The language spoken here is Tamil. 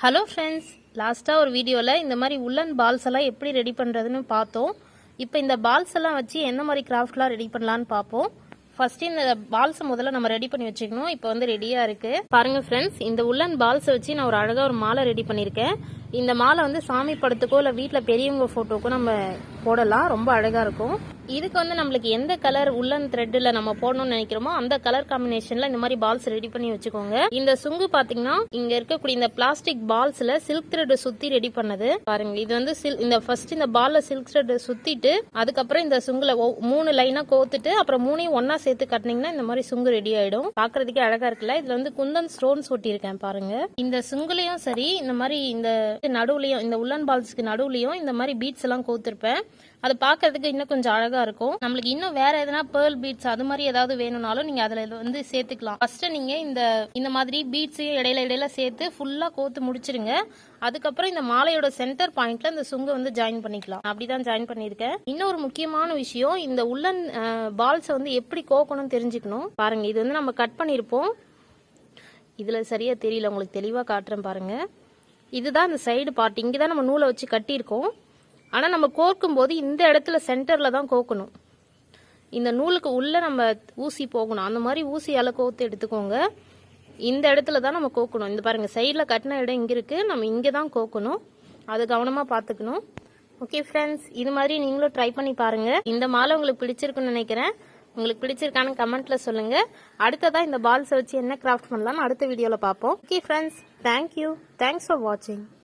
ஹலோ ஃப்ரெண்ட்ஸ் லாஸ்ட்டாக ஒரு வீடியோவில் இந்த மாதிரி உள்ளன் பால்ஸ் எல்லாம் எப்படி ரெடி பண்ணுறதுன்னு பார்த்தோம். இப்போ இந்த பால்ஸ் எல்லாம் வச்சு என்ன மாதிரி கிராஃப்ட்லாம் ரெடி பண்ணலான்னு பார்ப்போம். ஃபர்ஸ்ட் இந்த பால்ஸை முதல்ல நம்ம ரெடி பண்ணி வச்சுக்கணும். இப்போ வந்து ரெடியாக இருக்குது பாருங்கள் ஃப்ரெண்ட்ஸ் இந்த உள்ளன் பால்ஸை வச்சு நான் ஒரு அழகாக ஒரு மாலை ரெடி பண்ணியிருக்கேன். இந்த மாலை வந்து சாமி படத்துக்கோ இல்லை வீட்டில் பெரியவங்க ஃபோட்டோக்கோ நம்ம போடலாம். ரொம்ப அழகாக இருக்கும். இதுக்கு வந்து நம்மளுக்கு எந்த கலர் உள்ளன் த்ரெட்டில் நம்ம போடணும்னு நினைக்கிறோமோ அந்த கலர் காம்பினேஷன்ல இந்த மாதிரி பால்ஸ் ரெடி பண்ணி வச்சுக்கோங்க. இந்த சுங்கு பாத்தீங்கன்னா இங்க இருக்கக்கூடிய இந்த பிளாஸ்டிக் பால்ஸ்ல சில்க் த்ரெட் சுத்தி ரெடி பண்ணது. பாருங்க இது வந்து இந்த ஃபர்ஸ்ட் இந்த பால்ல சில்க் த்ரெட் சுத்திட்டு அதுக்கப்புறம் இந்த சுங்குல மூணு லைனா கோத்துட்டு அப்புறம் மூணையும் ஒன்னா சேர்த்து கட்டினீங்கன்னா இந்த மாதிரி சுங்கு ரெடி ஆயிடும். பாக்குறதுக்கே அழகா இருக்குல்ல? இதுல வந்து குந்தன் ஸ்டோன்ஸ் ஒட்டியிருக்கேன் பாருங்க. இந்த சுங்குலையும் சரி இந்த மாதிரி இந்த நடுவுலையும் இந்த உள்ளன் பால்ஸ்க்கு நடுவுலையும் இந்த மாதிரி பீட்ஸ் எல்லாம் கோத்திருப்பேன். அது பார்க்கறதுக்கு இன்னும் கொஞ்சம் அழகா இருக்கும். நம்மளுக்கு இன்னும் வேற எதனா பேர்ல் பீட்ஸ் அது மாதிரி ஏதாவது வேணும்னாலும் நீங்க அதுல வந்து சேர்த்துக்கலாம். ஃபர்ஸ்ட் நீங்க இந்த இந்த மாதிரி பீட்ஸையும் இடையில இடையில சேர்த்து ஃபுல்லா கோத்து முடிச்சிருங்க. அதுக்கப்புறம் இந்த மாலையோட சென்டர் பாயிண்ட்ல இந்த சுங்க வந்து ஜாயின் பண்ணிக்கலாம். அப்படிதான் ஜாயின் பண்ணிருக்கேன் இன்னொரு முக்கியமான விஷயம் இந்த உள்ளன் பால்ஸை வந்து எப்படி கோக்கணும்னு தெரிஞ்சுக்கணும். பாருங்க இது வந்து நம்ம கட் பண்ணியிருப்போம். இதுல சரியா தெரியல உங்களுக்கு தெளிவா காட்டுறேன் பாருங்க. இதுதான் இந்த சைடு பார்ட் இங்கே தான் நம்ம நூலை வச்சு கட்டியிருக்கோம். ஆனால் நம்ம கோர்க்கும் போது இந்த இடத்துல சென்டரில் தான் கோக்கணும் இந்த நூலுக்கு உள்ளே நம்ம ஊசி போகணும். அந்த மாதிரி ஊசியால் கோத்து எடுத்துக்கோங்க. இந்த இடத்துல தான் நம்ம கோக்கணும் இந்த பாருங்கள் சைடில் கட்டின இடம் இங்கே இருக்குது நம்ம இங்கே தான் கோக்கணும் அது கவனமாக பார்த்துக்கணும். ஓகே ஃப்ரெண்ட்ஸ் இது மாதிரி நீங்களும் ட்ரை பண்ணி பாருங்கள் இந்த மாலை உங்களுக்கு பிடிச்சிருக்குன்னு நினைக்கிறேன். உங்களுக்கு பிடிச்சிருக்கான்னு கமெண்ட்ல சொல்லுங்க. அடுத்ததான் இந்த பால்ஸை வச்சு என்ன கிராஃப்ட் பண்ணலாம்னு அடுத்த வீடியோவில் பார்ப்போம். Okay friends thank you thanks for வாட்சிங்